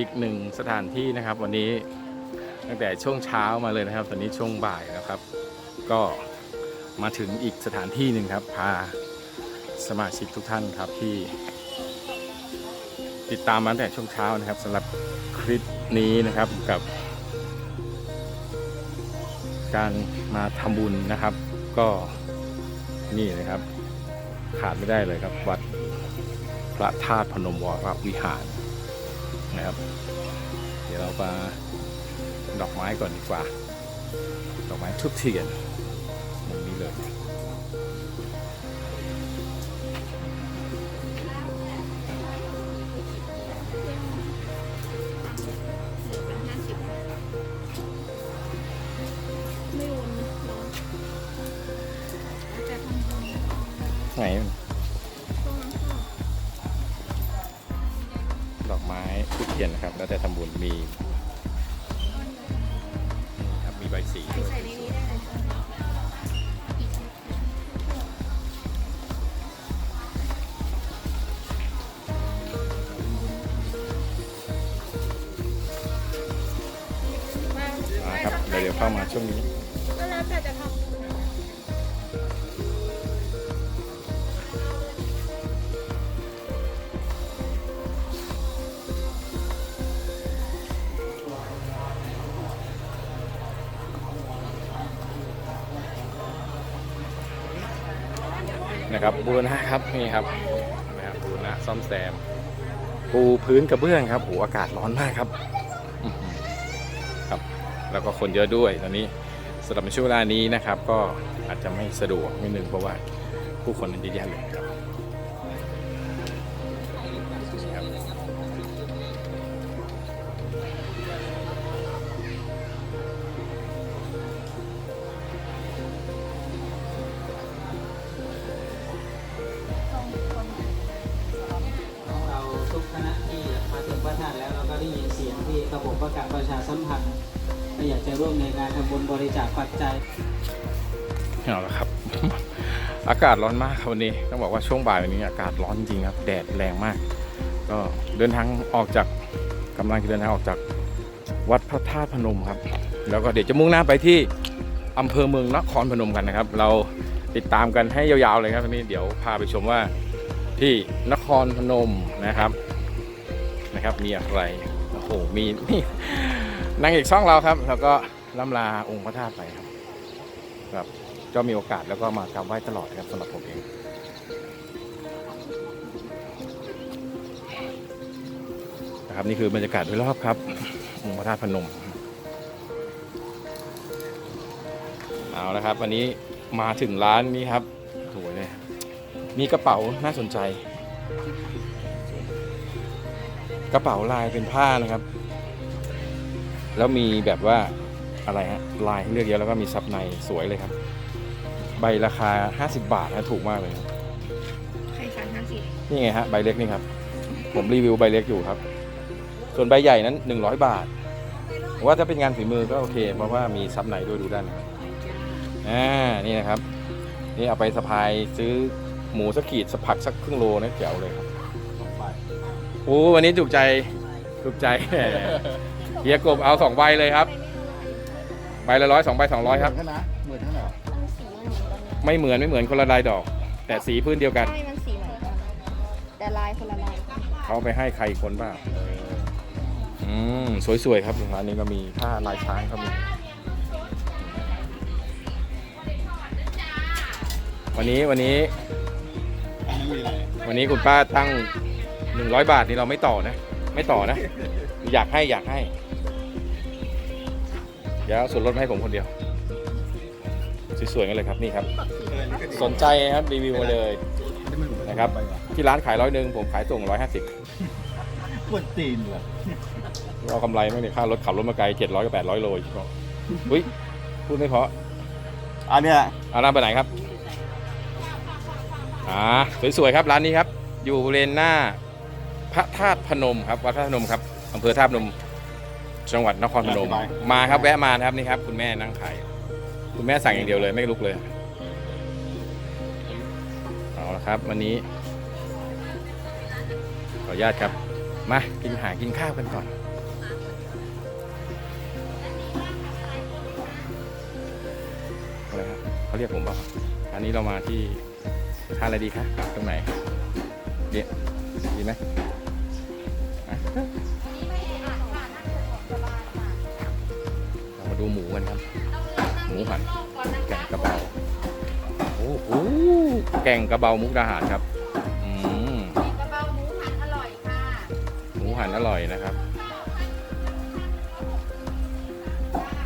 อีกหนึ่งสถานที่นะครับ วันนี้ตั้งแต่ช่วงเช้ามาเลยนะครับ ตอนนี้ช่วงบ่ายนะครับ ก็มาถึงอีกสถานที่หนึ่งครับ พาสมาชิกทุกท่านครับที่ ติดตามมาตั้งแต่ช่วงเช้านะครับสำหรับคลิปนี้นะครับกับ การมาทำบุญนะครับ ก็นี่นะครับ ขาดไม่ได้เลยครับวัดพระธาตุพนมวรวิหาร นะครับ เดี๋ยวเรามาดอกไม้ก่อนดีกว่า ดอกไม้ทุบเทียนมุมนี้เลย นะครับบูรณะครับนี่ครับนะครับบูรณะซ่อมแซม ปูพื้นกระเบื้องครับโหอากาศร้อนมากครับครับแล้วก็คนเยอะด้วยตอนนี้สำหรับช่วงเวลานี้นะครับ ก็อาจจะไม่สะดวกนิดนึงเพราะว่าผู้คนมันเยอะแยะเลยครับ ระบบประกาศประชาสัมพันธ์ก็อยากจะร่วมในการทำบุญบริจาคปัจจัยเอาละครับ อากาศร้อนมากครับวันนี้ต้องบอกว่าช่วงบ่ายวันนี้อากาศร้อนจริงครับ แดดแรงมาก ก็เดินทางออกจากกำลังจะเดินทางออกจากวัดพระธาตุพนมครับ แล้วก็เดี๋ยวจะมุ่งหน้าไปที่อำเภอเมืองนครพนมกันนะครับ เราติดตามกันให้ยาวๆเลยครับวันนี้เดี๋ยวพาไปชมว่าที่นครพนมนะครับนะครับ มีอะไร โอ้มีนี่นางเอกช่องเราครับ แล้วก็ล่ำลาองค์พระธาตุไปครับครับก็มีโอกาสแล้วก็มากราบไหว้ตลอดครับสำหรับผมเองนะครับนี่คือบรรยากาศโดยรอบครับองค์พระธาตุพนมเอาละครับ วันนี้มาถึงร้านนี้ครับสวยเลยมีกระเป๋าน่าสนใจ กระเป๋าลายเป็นผ้านะครับ แล้วมีแบบว่าอะไรฮะลายให้เลือกเยอะแล้วก็มีซับในสวยเลยครับ ใบราคา 50 บาทนะถูกมากเลยครับใครสั่งห้าสิบนี่ไงฮะใบเล็กนี่ครับ ผมรีวิวใบเล็กอยู่ครับ ส่วนใบใหญ่นั้น 100 บาทผมว่าถ้าเป็นงานฝีมือก็โอเค เพราะว่ามีซับในด้วยดูด้านนะครับอ่านี่นะครับ นี่เอาไปสะพายซื้อหมูสักขีดสักผักสักครึ่งโลนะแจ๋วเลยครับโอ้วันนี้ถูกใจถูกใจแหมเฮียกบเอาสองใบเลยครับ ใบละร้อยสองใบสองร้อยครับ เหมือนกันนะเหมือนกันเหรอมันสีมันเหมือนกันนะไม่เหมือนไม่เหมือนคนละลายดอก แต่สีพื้นเดียวกัน ใช่มันสีเหมือนกันแต่ลายคนละลายเขาเอาไปให้ใครอีกคนบ้างอืมสวยๆครับร้านนี้ก็มีผ้าลายช้างก็มี วันนี้วันนี้อันนี้มีอะไรวันนี้คุณป้าตั้ง 100บาทนี่เราไม่ต่อนะ ไม่ต่อนะ อยากให้อยากให้ เดี๋ยวเอาส่วนลดมาให้ผมคนเดียว สวยๆกันเลยครับนี่ครับ สนใจครับรีวิวมาเลยนะครับที่ร้านขายร้อยหนึ่งผมขายส่งร้อยห้าสิบปวดตีนเหรอเอากำไรไหมเนี่ยค่ารถขับรถมาไกลเจ็ดร้อยกับแปดร้อยโลใช่ไหมอุ้ยพูดไม่เพราะอันเนี้ยเอาร้านไปไหนครับ อ่า สวยๆครับ ร้านนี้ครับ อยู่บริเลนหน้า พระธาตุพนมครับวัดพระธาตุพนมครับอำเภอธาตุพนม จังหวัดนครพนม มาครับแวะมานะครับนี่ครับ คุณแม่นั่งขายคุณแม่สั่งอย่างเดียวเลยไม่ลุกเลยเอาละครับ วันนี้ ขออนุญาตครับมากินหากินข้าวกันก่อนอะไรครับเขาเรียกผมเปล่าอันนี้เรามาที่ท่าอะไรดีคะตรงไหนเดี๋ยดีไหม เรามาดูหมูกันครับ หมูหันแกงกระเบาโอ้โหแกงกระเบามุกดาหารครับอืมกระเบาหมูหันอร่อยค่ะ หมูหันอร่อยนะครับ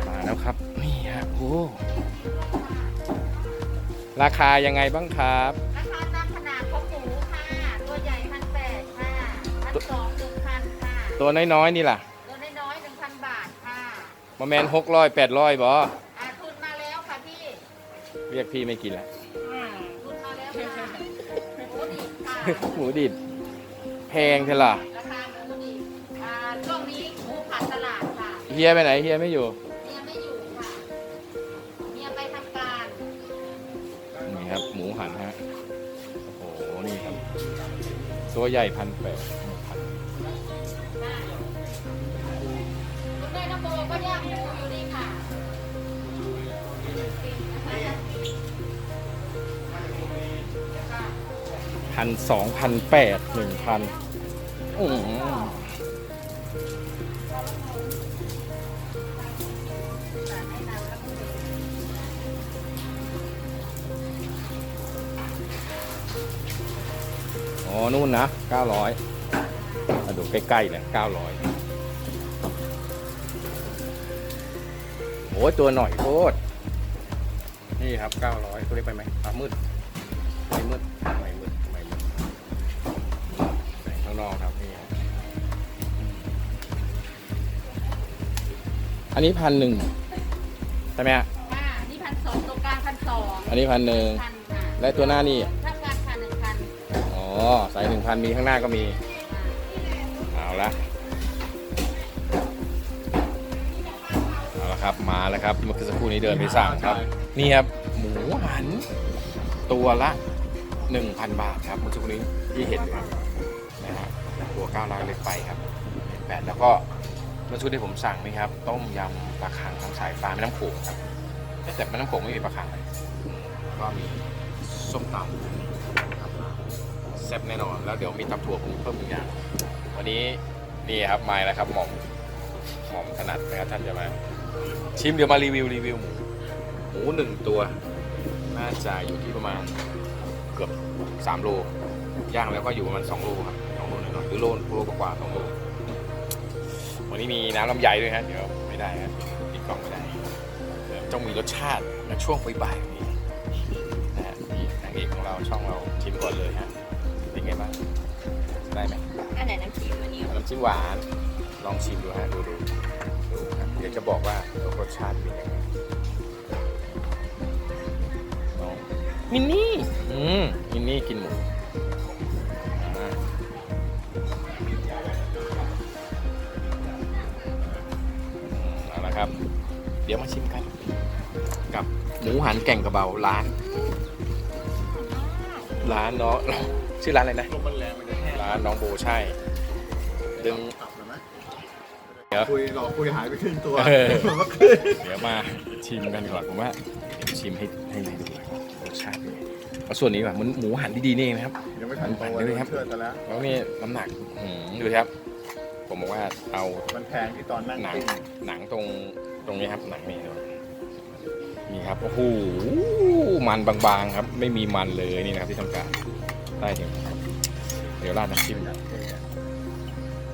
มาแล้วครับนี่ฮะโอ้ราคายังไงบ้างครับราคาตามขนาดของหมูค่ะ ตัวใหญ่พันแปดค่ะพันสองหนึ่งพันค่ะ ตัวน้อยๆนี่ล่ะตัวน้อยๆหนึ่งพันบาทค่ะมาแมนหกร้อยแปดร้อยบออ่าทุนมาแล้วค่ะพี่เรียกพี่ไม่กินละทุนมาแล้วค่ะหมูดิบค่ะหมูดิบแพงเท่าล่ะราคาหมูดิบอ่าช่วงนี้หมูผัดตลาดค่ะเฮียไปไหนเฮียไม่อยู่เมียไม่อยู่ค่ะเมียไปทำการนี่ครับ หมูหันฮะโอ้โหนี่ครับ ตัวใหญ่พันแปด พันสองพันแปดหนึ่งพันอ๋อ นู่นนะเก้าร้อยมาดูใกล้ๆเนี่ยเก้าร้อยโอ้ยตัวหน่อยโคตรนี่ครับเก้าร้อยตัวเล็กไปไหมฟ้ามืดไม่มืดไม่มืด อันนี้พันหนึ่งใช่ไหมฮะค่ะนี่พันสองตัวกลางพันสองอันนี้พันหนึ่งพันค่ะและตัวหน้านี่ ถ้าการพันหนึ่งพันอ๋อ สายหนึ่งพันมีข้างหน้าก็มี เอาละเอาละครับ มาแล้วครับเมื่อสักครู่นี้เดินไปสั่งครับ นี่ครับ หมูหัน ตัวละ 1,000 บาทครับเมื่อสักครู่นี้ที่เห็นครับนะฮะตัว9ล้านเล็กไปครับแปดแล้วก็เมื่อสักครู่ที่ผมสั่งนี่ครับ ต้มยำปลาคังทั้งสายฟ้าแม่น้ำโขงครับแต่แม่น้ำโขงไม่มีปลาคังเลยก็มีส้มตำแซ่บแน่นอน แล้วเดี๋ยวมีตำถั่วปรุงเพิ่มอีกอย่างวันนี้นี่ครับมาแล้วครับหม่อมหม่อมถนัดนะครับท่านจะมาชิมเดี๋ยวมารีวิวรีวิวหมูหมูหนึ่งตัว น่าจะอยู่ที่ประมาณเกือบ3โลย่างแล้วก็อยู่ประมาณ2โลครับ2โลหน่อยๆหรือโลโลกว่าๆ2โล วันนี้มีน้ำลำไยด้วยฮะเดี๋ยวไม่ได้ฮะปิดกล่องไม่ได้เดี๋ยวต้องมีรสชาติในช่วงบ่ายๆนี้นะฮะนี่นางเอกของเราช่องเราชิมก่อนเลยฮะเป็นไงบ้างได้ไหมอันไหนน้ำจิ้มอันนี้น้ำจิ้มหวานลองชิมดูฮะดูดูดูครับเดี๋ยวจะบอกว่ารสชาติเป็นยังไงน้องมินนี่อืมมินนี่กินหมู อืมเอาละครับ เดี๋ยวมาชิมกัน กับหมูหันแก่งกระเบาร้าน ร้านเนาะชื่อร้านอะไรนะลมมันแรงมันจะแห้งร้านน้องโบใช่ดึงตับเลยไหมเดี๋ยวคุยหลอกคุยหายไปครึ่งตัวเออมันก็ขึ้นเดี๋ยวมาชิมกันก่อนผมว่าเดี๋ยวชิมให้ให้ให้ดูรสชาติเป็นไงเอาส่วนนี้ก่อนมันหมูหันดีๆนี่เองนะครับยังไม่ทันโตปั่นๆเลยครับเชื่อแต่แล้วแล้วนี่น้ำหนักหืมดูสิครับ ผมบอกว่าเอามันแพงที่ตอนนั่งหนังปิ้งหนังตรงตรงนี้ครับหนังนี่ครับนี่ครับโอ้โหมันบางๆครับ ไม่มีมันเลยนี่นะครับที่ต้องการได้ถึงครับเดี๋ยวราดน้ำจิ้มนะ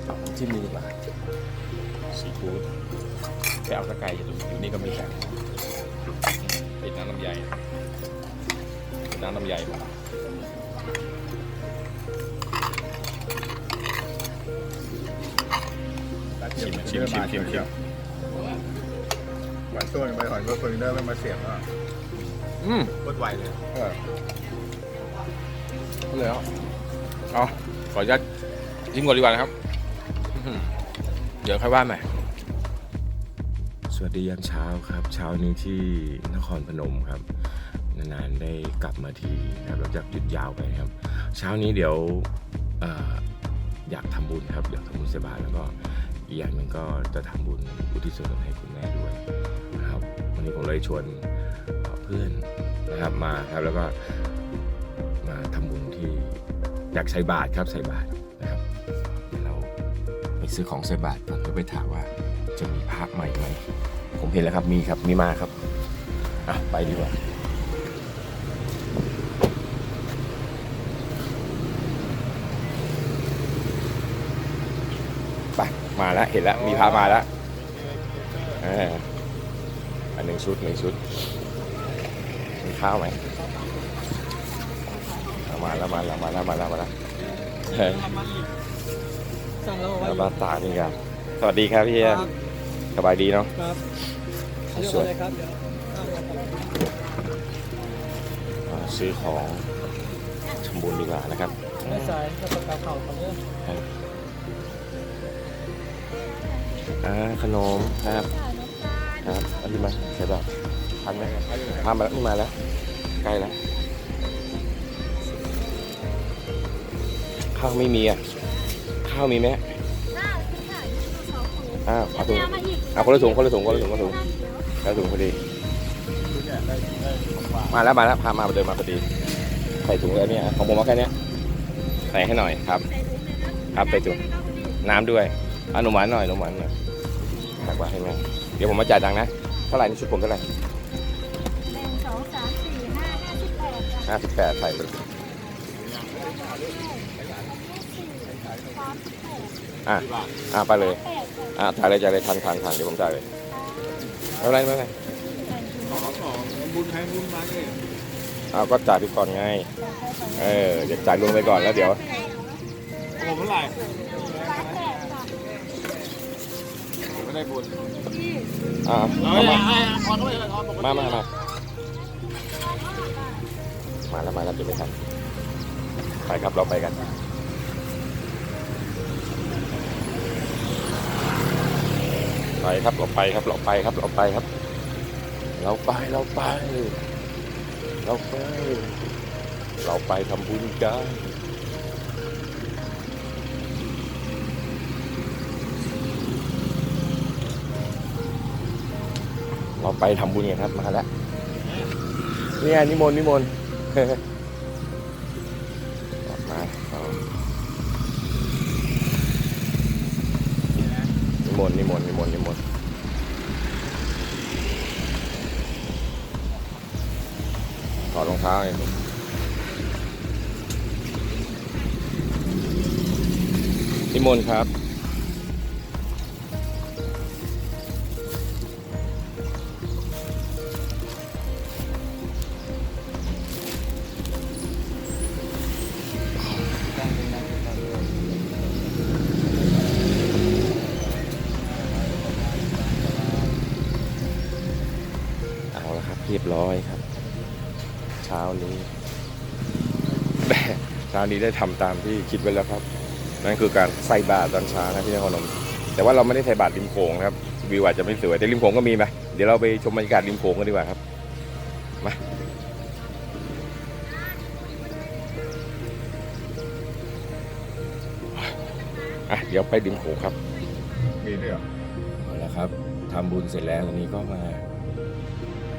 น้ำจิ้มนี่ดีกว่าซีฟู้ดไปเอาตะไคร้อยู่ตรงอยู่นี่ก็มีแต่ปิดน้ำลำไยปิดน้ำลำไยมา ชิมเดี๋ยวชิมชิมชิมชิมวันตัวหนึงไปหอยเบอร์เฟอร์เนอร์มันมาเสียบแล้วอืมโคตรไวเลยเออเอาเลยเอาเอาขออนุญาตชิมก่อนดีกว่านะครับอื้อหือเดี๋ยวค่อยว่าใหม่สวัสดียามเช้าครับ เช้านี้ที่นครพนมครับ นานๆได้กลับมาทีนะครับหลังจากหยุดยาวไปครับ เช้านี้เดี๋ยวเอออยากทำบุญครับอยากทำบุญเสบาแล้วก็ อีกอย่างหนึ่งก็จะทำบุญอุทิศส่วนกุศลให้คุณแม่ด้วยนะครับ วันนี้ผมเลยชวนเพื่อนนะครับมาครับแล้วก็มาทำบุญที่อยากใส่บาตรครับใส่บาตรนะครับเดี๋ยวเราไปซื้อของใส่บาตรก่อนแล้วไปถามว่าจะมีพระใหม่ไหมผมเห็นแล้วครับมีครับมีมาครับอะไปดีกว่า ไป มาแล้วเห็นแล้วมีพามาแล้วเอออันหนึ่งชุดหนึ่งชุดมีข้าวไหมเอามาแล้วมาแล้วมาแล้วมาแล้วมาแล้วเฮ้ยสั่งแล้วแล้วมาตากนี่กันสวัสดีครับพี่เอียสบายดีเนาะครับสวยเลยครับเดี๋ยวอ่าซื้อของทำบุญดีกว่านะครับไม่สายก็ประกาศข่าวก่อนเลยอ่าขนมครับครับอันนี้มาใช่ป่ะทันไหมพามาแล้วนี่มาแล้วใกล้แล้วข้าวไม่มีอะข้าวมีไหมอ้าวเอาถุงเอาคนละถุงคนละถุงคนละถุงคนละถุงคนละถุงพอดี มาแล้วมาแล้วพามาเดินมาพอดีใส่ถุงแล้วเนี่ยของผมเอาแค่เนี้ยใส่ให้หน่อยครับ ครับใส่ถุงน้ำด้วยเอาหนมหวานหน่อยหนมหวานหน่อย ตักไว้ให้แม่ เดี๋ยวผมมาจ่ายตังค์นะ เท่าไหร่นี่ชุดผมเท่าไหร่หนึ่งสองสามสี่ห้าห้าสิบแปดจ้ะห้าสิบแปดใส่ไปเลยอะอะไปเลย แปดจ้ะอะถ่ายเลยจ่ายเลยทันทันทันเดี๋ยวผมจ่ายเลยไม่เป็นไรไม่เป็นไรขอของบุญให้บุญมาเลยเอาก็จ่ายไปก่อนไง เออเดี๋ยวจ่ายรวมไปก่อนแล้วเดี๋ยว ผมเท่าไหร่ ร้านแปดจ้ะ ไม่ได้บุญอ่าเอ้เอายมาให้ทอนก็ไม่ได้ทอนปกติมามามามาแล้วมาแล้วเดี๋ยวไม่ทันไปครับเราไปกันไปครับเราไปครับเราไปครับเราไปครับ เราไปเราไป เราไป เราไปทำบุญกัน เราไปทำบุญกันครับมาแล้วเนี่ยนิมนต์นิมนต์มาเอานิมนต์นิมนต์นิมนต์นิมนต์ถอดรองเท้าไงนิมนต์ครับ เช้านี้ได้ทำตามที่คิดไว้แล้วครับ นั่นคือการใส่บาตรตอนเช้านะที่นครพนมแต่ว่าเราไม่ได้ใส่บาตรริมโขงนะครับวิวอาจจะไม่สวยแต่ริมโขงก็มีไหมเดี๋ยวเราไปชมบรรยากาศริมโขงกันดีกว่าครับมาอะเดี๋ยวไปริมโขงครับมีด้วยเหรอเอาละครับทำบุญเสร็จแล้วตอนนี้ก็มา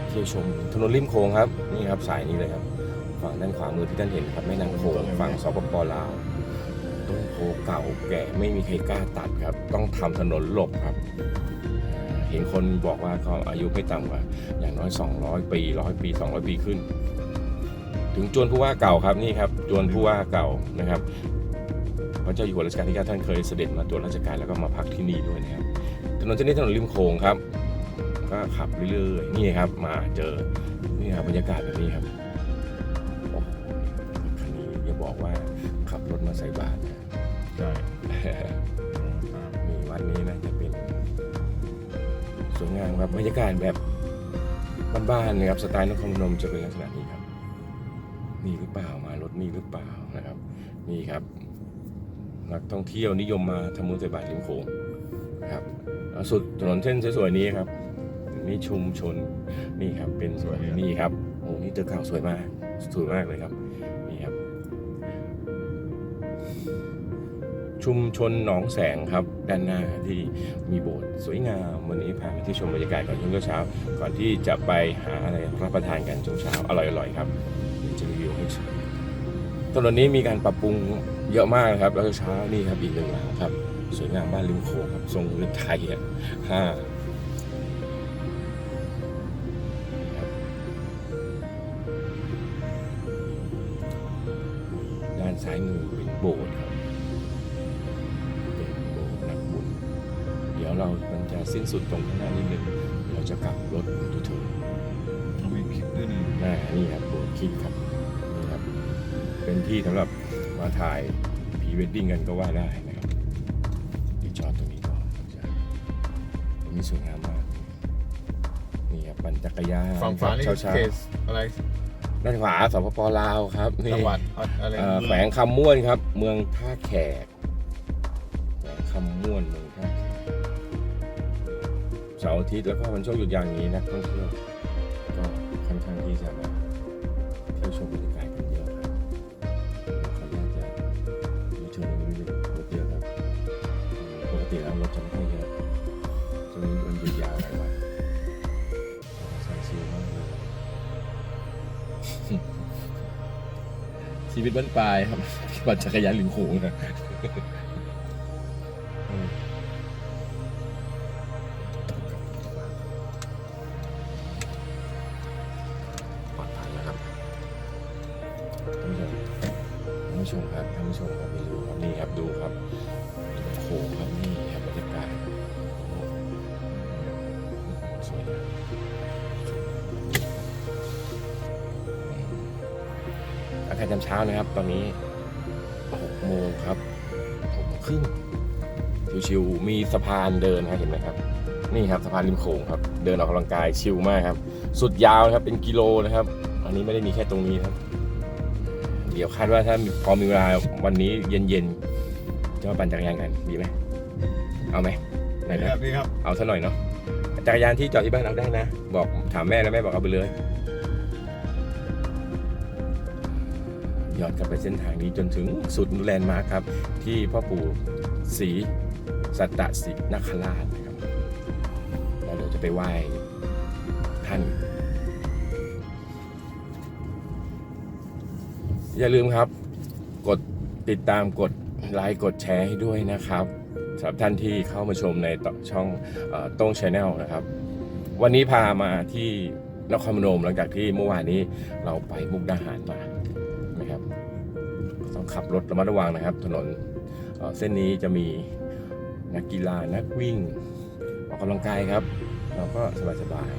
เที่ยวชมถนนริมโขงครับ นี่ครับสายนี้เลยครับ ฝั่งด้านขวามือที่ท่านเห็นครับแม่น้ำโขงฝั่งสปปลาวต้นโพเก่าแก่ไม่มีใครกล้าตัดครับ ต้องทำถนนหลบครับ เห็นคนบอกว่าเขาอายุไม่ต่ำกว่า อย่างน้อย 200 ปีร้อยปี 200 ปีขึ้น ถึงจวนผู้ว่าเก่าครับนี่ครับจวนผู้ว่าเก่านะครับพระเจ้าอยู่หัวรัชกาลที่9ท่านเคยเสด็จมาตรวจราชการแล้วก็มาพักที่นี่ด้วยนะครับถนนเส้นนี้ถนนริมโขงครับ ก็ขับเรื่อยๆนี่ครับมาเจอนี่ครับบรรยากาศแบบนี้ครับ มาใส่บาตรนะใช่มีวันนี้นะจะเป็นสวยงามครับบรรยากาศแบบบ้านๆนะครับสไตล์นครพนมจะเป็นลักษณะนี้ครับ นี่หรือเปล่ามารถนี่หรือเปล่านะครับ นี่ครับนักท่องเที่ยวนิยมมาทำบุญใส่บาตรริมโขงครับเอาสุดถนนเส้นสวยๆนี้ครับนี่ชุมชนนี่ครับเป็นสวยนี่ครับโอ้นี่ตึกเก่าสวยมากสวยมากเลยครับ ชุมชนหนองแสงครับด้านหน้าที่มีโบสถ์สวยงามวันนี้พามาที่ชมบรรยากาศก่อนช่วงเช้าก่อนที่จะไปหาอะไรรับประทานกันช่วงเช้าอร่อยๆครับจะรีวิวให้ชมถนนนี้มีการปรับปรุงเยอะมากครับ แล้วเช้านี่ครับอีกหนึ่งหลังครับ สวยงามบ้านริมโขงครับทรงเรือนไทยอะห้าด้านซ้ายมือเป็นโบสถ์ สิ้นสุดตรงข้างหน้านิดนึงเราจะกลับรถดูเถอะมีคลิปด้วยนี่หน้านี่ครับโบสถ์คิดครับนี่ครับ เป็นที่สำหรับมาถ่ายพรีเวดดิ้งกันก็ว่าได้นะครับเดียวจอดตรงนี้ก่อนจะตรงนี้สวยงามมากนี่ครับปั่นจักรยานฝั่งฝานี่เช้าเช้าเคสอะไรๆด้านขวาสปปลาวครับนี่จังหวัดอะไรเอ่อแขวงคำม่วนครับ เมืองท่าแขกแขวงคำม่วนเมืองท่าแขก เสาร์อาทิตย์แล้วก็วันช่วงหยุดยาวอย่างนี้นักท่องเที่ยวก็ค่อนข้างที่จะมาเที่ยวชมบรรยากาศกันเยอะครับขออนุญาตจะมีเชิญตรงนี้เลยรถเยอะครับปกติแล้วรถจะไม่ค่อยเยอะช่วงนี้มันหยุดยาวหลายวันใส่ชิลมากเลยชีวิตบ้านปลายครับปั่นจักรยานหริมโขงนะากาศยามเช้านะครับ ตอนนี้6โมงครับ6โมงครึ่งชิวๆมีสะพานเดินครับเห็นไหมครับ นี่ครับสะพานริมโขงครับ เดินออกกำลังกายชิลมากครับ สุดยาวนะครับเป็นกิโลนะครับ อันนี้ไม่ได้มีแค่ตรงนี้ครับ เดี๋ยวคาดว่าถ้าพอมีเวลาวันนี้เย็นๆจะมาปั่นจักรยานกันดีไหมเอาไหมไหนนี่นะครับนี่ครับเอาซะหน่อยเนาะจักรยานที่จอดที่บ้านเอาได้นะ บอกถามแม่แล้วแม่บอกเอาไปเลย ย้อนกลับไปเส้นทางนี้จนถึงสุดแลนด์มาร์คครับ ที่พ่อปู่ศรีสัตตศรีนคราชนะครับแล้วเดี๋ยวจะไปไหว้ท่าน อย่าลืมครับ กดติดตามกดไลค์กดแชร์ให้ด้วยนะครับสำหรับท่านที่เข้ามาชมในตช่องเอ่อโต้งชาแนลนะครับ วันนี้พามาที่นครพนมหลังจากที่เมื่อวานนี้เราไปมุกดาหารมา ขับรถระมัดระวังนะครับ ถนนเส้นนี้จะมีนักกีฬานักวิ่ง ออกกำลังกายครับ เราก็สบาย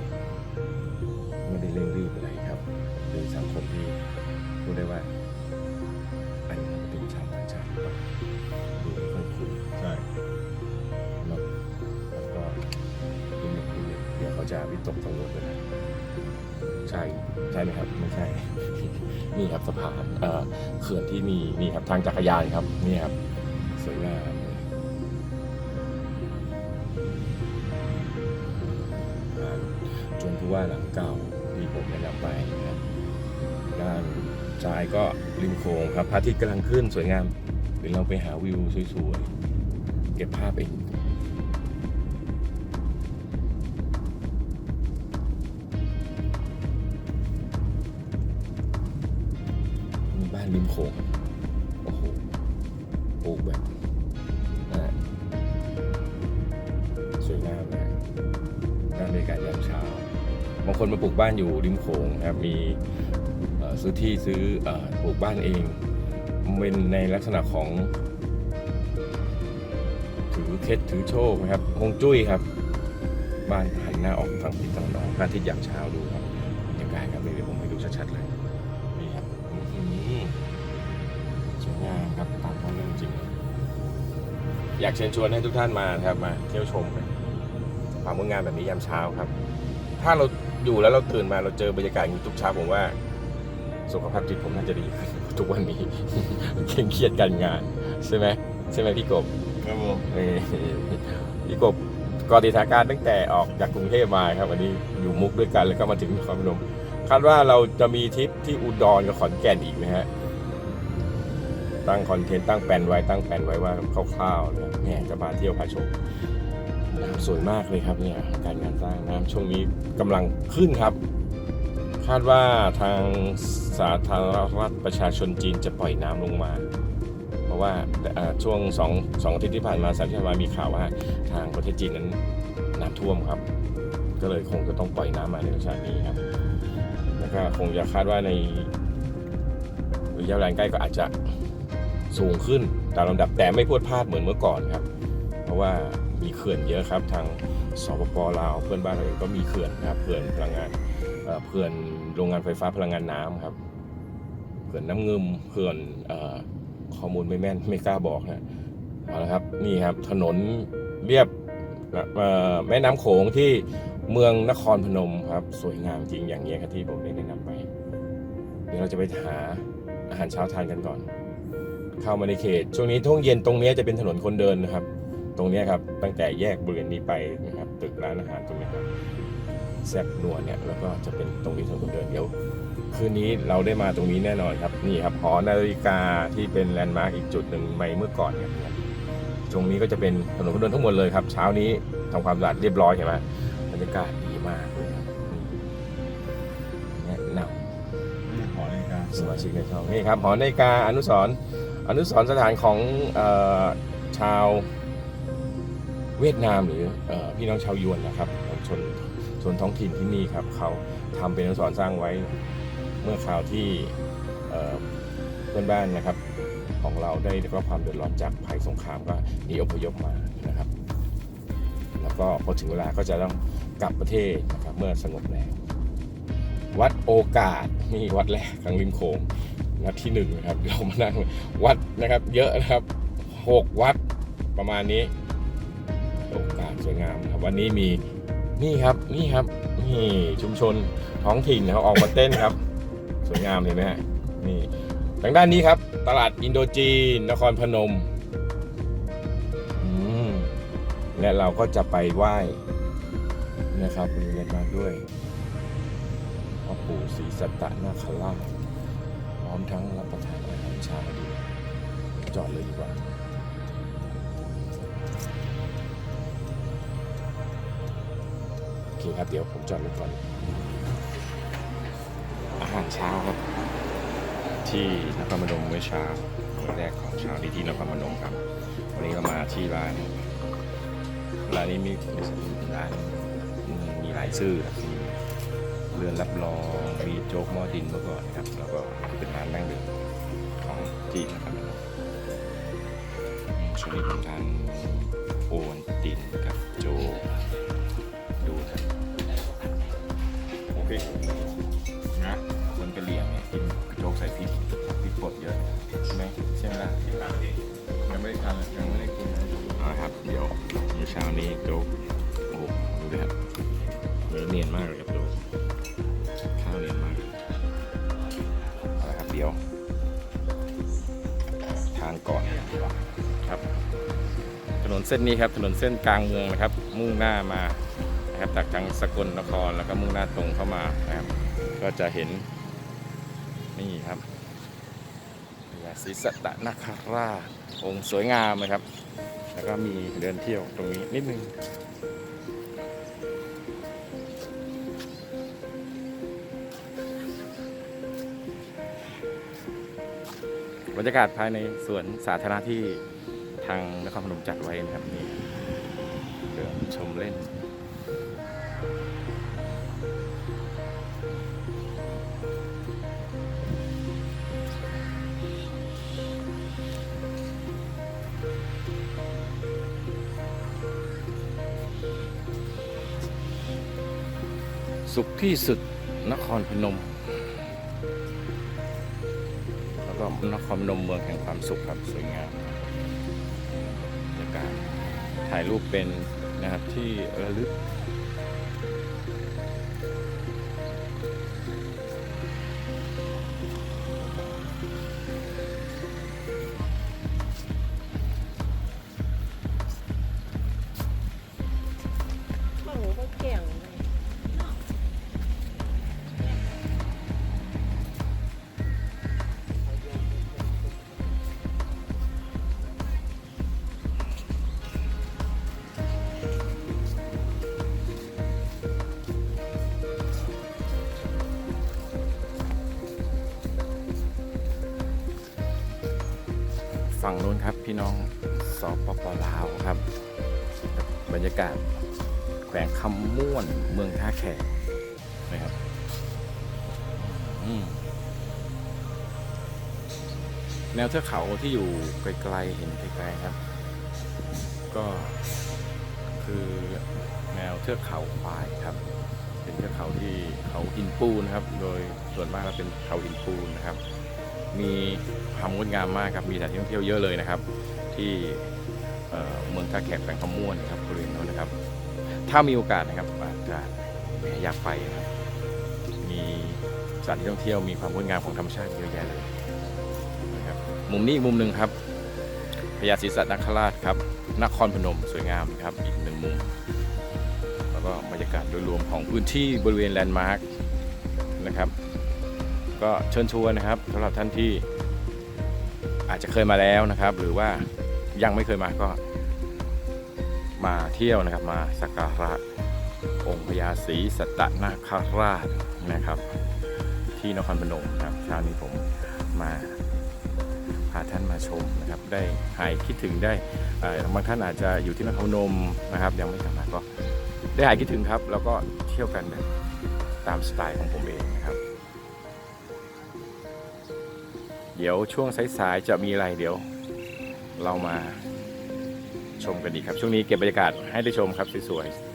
ๆไม่ได้เร่งรีบอะไรครับเป็นสังคมที่พูดได้ว่า อันนี้เป็นชาวต่างชาติหรือเปล่าดูไม่ค่อยคุ้นใช่แล้วก็นิดหนึ่งนิดหนึ่งเดี๋ยวเขาจะวิตกกังวลเลยนะใช่ใช่ไหมครับ ไม่ใช่ นี่ครับสะพานเอ่อ เขื่อนที่มีนี่ครับทางจักรยานครับนี่ครับสวยงามเลยผ่านจนผู้ว่าหลังเก่าที่ผมได้นำไปนะครับด้านซ้ายก็ริมโขงครับพระอาทิตย์กำลังขึ้นสวยงามเดี๋ยวเราไปหาวิวสวยๆ เก็บภาพเอง โขงโอ้โหปลูกแบบนะสวยงามนะด้านบรรยากาศยามเช้า บางคนมาปลูกบ้านอยู่ริมโขงนะครับ มีซื้อที่ซื้ออปลูกบ้านเอง เป็นในลักษณะของ ถือเคล็ดถือโชคนะครับฮงจุ้ยครับ บ้านหันหน้าออกทางทิศตะวันออกพระอาทิตย์ยามเช้าดูครับ อยากเชิญชวนให้ทุกท่านมานะครับมาเที่ยวชมกันความงดงามแบบนี้ยามเช้าครับ ถ้าเราอยู่แล้วเราตื่นมาเราเจอบรรยากาศอย่างนี้ทุกเช้าผมว่า สุขภาพจิตผมน่าจะดีขึ้นทุกวันนี้เคร่งเครียดการงาน ใช่ไหมใช่ไหมพี่กบครับผมเอ่อพี่กบกอติสถานการณ์ตั้งแต่ออกจากกรุงเทพมาครับวันนี้อยู่มุกด้วยกันแล้วก็มาถึงนครพนมคาดว่าเราจะมีทริปที่อุดรกับขอนแก่นอีกไหมฮะ ตั้งคอนเทนต์ตั้งแปลนไว้ตั้งแปลนไว้ว่าคร่าวๆเนี่ยเนี่ยจะพาเที่ยวพาชมน้ำสวยมากเลยครับเนี่ยการงานสร้างน้ำช่วงนี้กำลังขึ้นครับ คาดว่าทางสาธารณรัฐประชาชนจีนจะปล่อยน้ำลงมา เพราะว่าช่วงสองสองอาทิตย์ที่ผ่านมาสามที่ผ่านมามีข่าวว่าทางประเทศจีนนั้นน้ำท่วมครับ ก็เลยคงจะต้องปล่อยน้ำมาในลักษณะนี้ครับแล้วก็คงจะคาดว่าในระยะเวลาใกล้ก็อาจจะ สูงขึ้นตามลำดับแต่ไม่พวดพลาดเหมือนเมื่อก่อนครับ เพราะว่ามีเขื่อนเยอะครับทางสปปลาวเพื่อนบ้านเราเองก็มีเขื่อนนะครับเขื่อนพลังงานเขื่อนโรงงานไฟฟ้าพลังงานน้ำครับเขื่อนน้ำเงิมเขื่อนเอ่อข้อมูลไม่แม่นไม่กล้าบอกนะเอาละครับนี่ครับถนนเรียบแม่น้ำโขงที่เมืองนครพนมครับสวยงามจริงอย่างนี้ยครับที่ผมได้แนะนำไป เดี๋ยวเราจะไปหาอาหารเช้าทานกันก่อน เข้ามาในเขต ช่วงนี้ช่วงเย็นตรงเนี้ยจะเป็นถนนคนเดินนะครับ ตรงเนี้ยครับตั้งแต่แยกบริเวณนี้ไปนะครับตึกร้านอาหารตรงเนี้ยครับแซบนัวเนี่ยแล้วก็จะเป็นตรงนี้ถนนคนเดินเดี๋ยวคืนนี้เราได้มาตรงนี้แน่นอนครับนี่ครับหอนาฬิกาที่เป็นแลนด์มาร์กอีกจุดหนึ่งใหม่เมื่อก่อนเนี่ยตรงนี้ก็จะเป็นถนนคนเดินทั้งหมดเลยครับ เช้านี้ทำความสะอาดเรียบร้อยเห็นไหมบรรยากาศดีมากเลยครับแนะนนี่หอนาฬิกาำสมาชิกในช่องนี่ครับหอนาฬิกาอนุสรณ์ อนุสรสถานของออชาวเวียดนามหรืออพี่น้องชาวยวนนะครับชนชนท้องถิ่นที่นี่ครับเขาทำเป็นอนุสรสร้างไว้เมื่อคราวที่เพื่อนบ้านนะครับของเราได้ได้รับความเดือดร้อนจากภัยสงครามก็หนีอพยพมานะครับ แล้วก็พอถึงเวลาก็จะต้องกลับประเทศนะครับเมื่อสงบแล้ว วัดโอกาสนี่วัดแรกทางริมโขง วัดที่หนึ่งนะครับเรามานั่งวัดนะครับ เยอะนะครับหกวัดประมาณนี้โอกาสสวยงามครับ วันนี้มีนี่ครับนี่ครับนี่ชุมชนท้องถิ่นนะครับออกมาเต้นครับ สวยงามเห็นไหมฮะนี่ทางด้านนี้ครับ ตลาดอินโดจีน นครพนมและเราก็จะไปไหว้นะครับมีเงินมาด้วยพ่อปู่ศรีสัตตนาคราช มทั้งรับประทานอาหารเช้าด้วยจอดเลยดีกว่าโอเคครับเดี๋ยวผมจอดรถก่อน อาหารเช้าครับ ที่นครพนมเมื่อเช้ามื้อแรกของเช้านี้ที่นครพนมครับ วันนี้เรามาที่ร้านร้านนี้มีร้านมีหลายชื่อมี รือรับรองมีโจ๊กหม้อดินเมื่อก่อนนะครับ แล้วก็เป็นร้านนั่งดื่มของจีนนะครับช่วงนี้ผมทานโอนตินกับโจ๊กดูนะโอเคนะคนกะเหรี่ยงเนี่ยกินโจ๊กใส่พริกพริกป่นเยอะใช่ไหมใช่ไหมล่ะยังไม่ได้ทานเลยยังไม่ได้กินเลยเอาละครับ เดี๋ยวมื้อเช้านี้โจ๊กโอ้โหดูดิครับเนื้อเนียนมากเลยครับ ส้นนี้ครับถนนเส้นกลางเมืองนะครับ มุ่งหน้ามานะครับจากทางสกลนครแล้วก็มุ่งหน้าตรงเข้ามานะครับ ก็จะเห็นนี่ครับพญาศรีสัตนาคราชองค์สวยงามเลยครับ แล้วก็มีเดินเที่ยวตรงนี้นิดนึงบรรยากาศภายในสวนสาธารณะที่ ทางนครพนมจัดไว้นะครับนี่เดินชมเล่นสุขที่สุดนครพนม แล้วก็นครพนมเมืองแห่งความสุขครับสวยงาม ถ่ายรูปเป็นนะครับที่ระลึก พี่น้องสปปลาวครับ บรรยากาศแขวงคำม่วนเมืองท่าแขกนะครับแนวเทือกเขาที่อยู่ไกลๆเห็นไกลๆครับ ก็คือแนวเทือกเขาควายครับ เป็นเทือกเขาที่เขาหินปูนครับ โดยส่วนมากแล้วเป็นเขาหินปูนนะครับ มีความงดงามมากครับ มีสถานที่ท่องเที่ยวเยอะเลยนะครับ ที่เมืองท่าแขกแขวงคำม่วนครับบริเวณนั้นนะครับ ถ้ามีโอกาสนะครับอาจจะอยากไปครับ มีสถานที่ท่องเที่ยวมีความงดงามของธรรมชาติเยอะแยะเลยนะครับมุมนี้อีกมุมหนึ่งครับพญาศรีสัตนคราชครับนครพนมสวยงามครับอีกหนึ่งมุมแล้วก็บรรยากาศโดยรวมของพื้นที่บริเวณแลนด์มาร์คนะครับ ก็เชิญชวนนะครับสำหรับท่านที่อาจจะเคยมาแล้วนะครับ หรือว่ายังไม่เคยมาก็ มาเที่ยวนะครับ มาสักการะองค์พญาศรีสัตนาคราชนะครับ ที่นครพนมนะครับเช้านี้ผมมาพาท่านมาชมนะครับ ได้หายคิดถึงได้บางท่านอาจจะอยู่ที่นครพนมนะครับ ยังไม่กลับมาก็ได้หายคิดถึงครับ แล้วก็เที่ยวกันแบบตามสไตล์ของผมเอง ดี๋ยวช่วงสายๆจะมีอะไรเดี๋ยว เรามาชมกันอีกครับ ช่วงนี้เก็บบรรยากาศให้ได้ชมครับสวยๆ